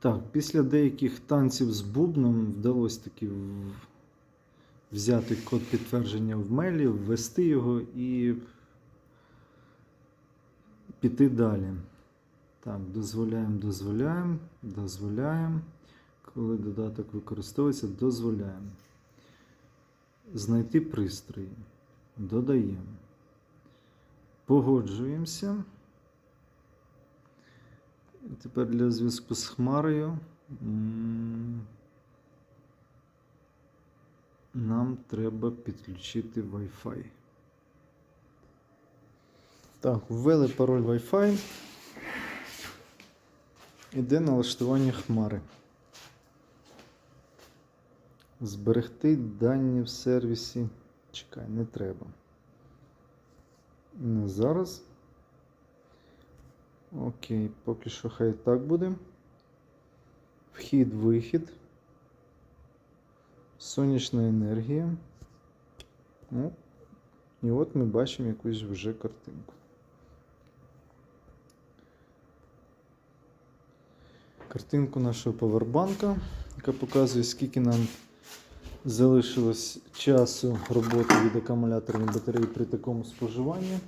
Так, після деяких танців з бубном вдалося таки взяти код підтвердження в мейлі, ввести його і піти далі. Так, дозволяємо, дозволяємо, дозволяємо. Коли додаток використовується, дозволяємо. Знайти пристрої. Додаємо. Погоджуємося. Тепер для зв'язку з Хмарою нам треба підключити Wi-Fi. Так, ввели пароль Wi-Fi. Іде налаштування Хмари. Зберегти дані в сервісі. Чекай, не треба. Не зараз. Окей, поки що хай так буде. Вхід, вихід. Сонячна енергія. Ну, і от ми бачимо якусь вже картинку. Картинку нашого повербанка, яка показує, скільки нам залишилось часу роботи від акумуляторної батареї при такому споживанні.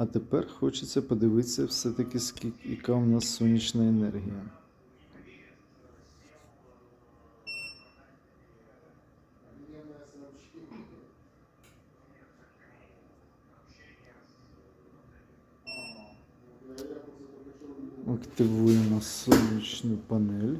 А тепер хочеться подивитися все-таки, скільки, яка у нас сонячна енергія. Активуємо сонячну панель.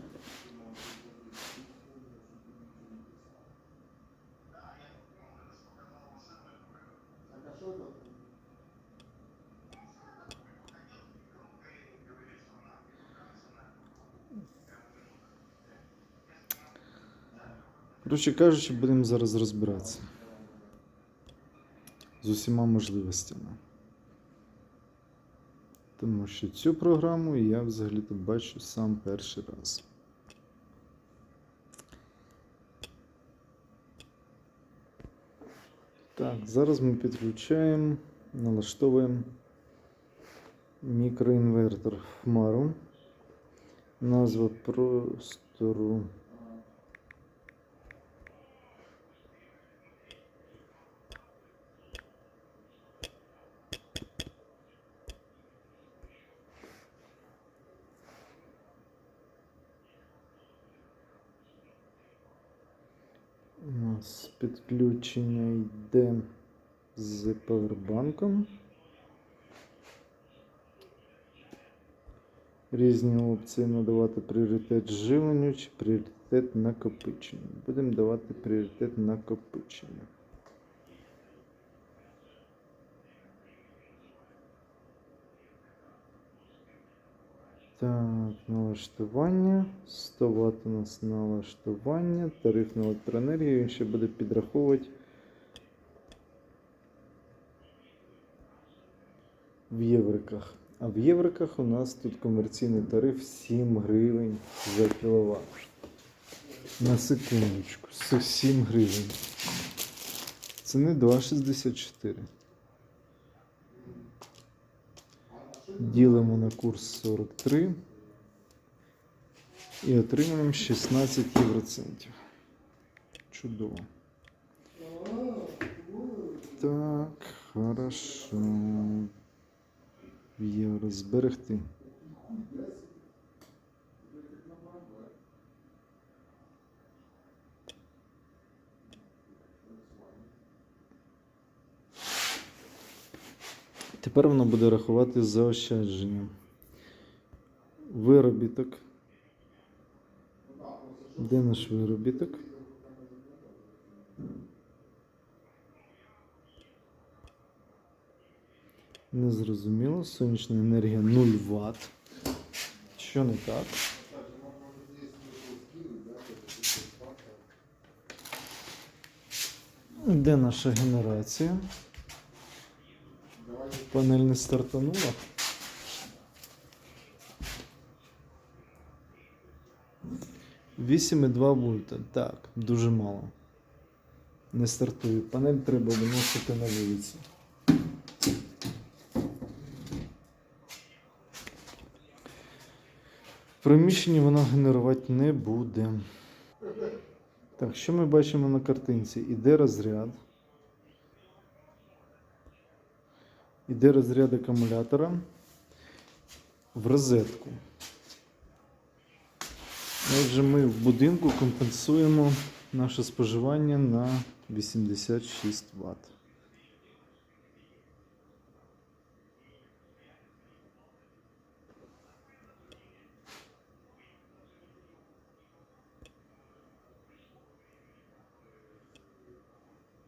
Коротше кажучи, будемо зараз розбиратися з усіма можливостями. Тому що цю програму я взагалі-то бачу сам перший раз. Так, зараз ми підключаємо, налаштовуємо мікроінвертор хмару. Назва простору. У нас підключення йде з павербанком. Різні опції надавати пріоритет живленню чи пріоритет накопиченню. Будемо давати пріоритет накопиченню. Так, налаштування. 100 Вт у нас налаштування. Тариф на електроенергію. Він ще буде підраховувати. В євриках. А в євриках у нас тут комерційний тариф 7 гривень за кіловат. На секундочку. Це 7 гривень. Це не 2,64. Ділимо на курс 43 і отримуємо 16 євроцентів. Чудово. Так, хорошо. Євро зберегти. Тепер воно буде рахувати заощадження. Виробіток. Де наш виробіток? Незрозуміло. Сонячна енергія 0 Вт. Що не так? Де наша генерація? панель не стартанула. Вісім і два вольта. Так, дуже мало. Не стартує. Панель треба виносити на вулицю. В приміщенні вона генерувати не буде. Так, що ми бачимо на картинці? Іде розряд. Іде розряд акумулятора в розетку. Отже, ми в будинку компенсуємо наше споживання на 86 Вт.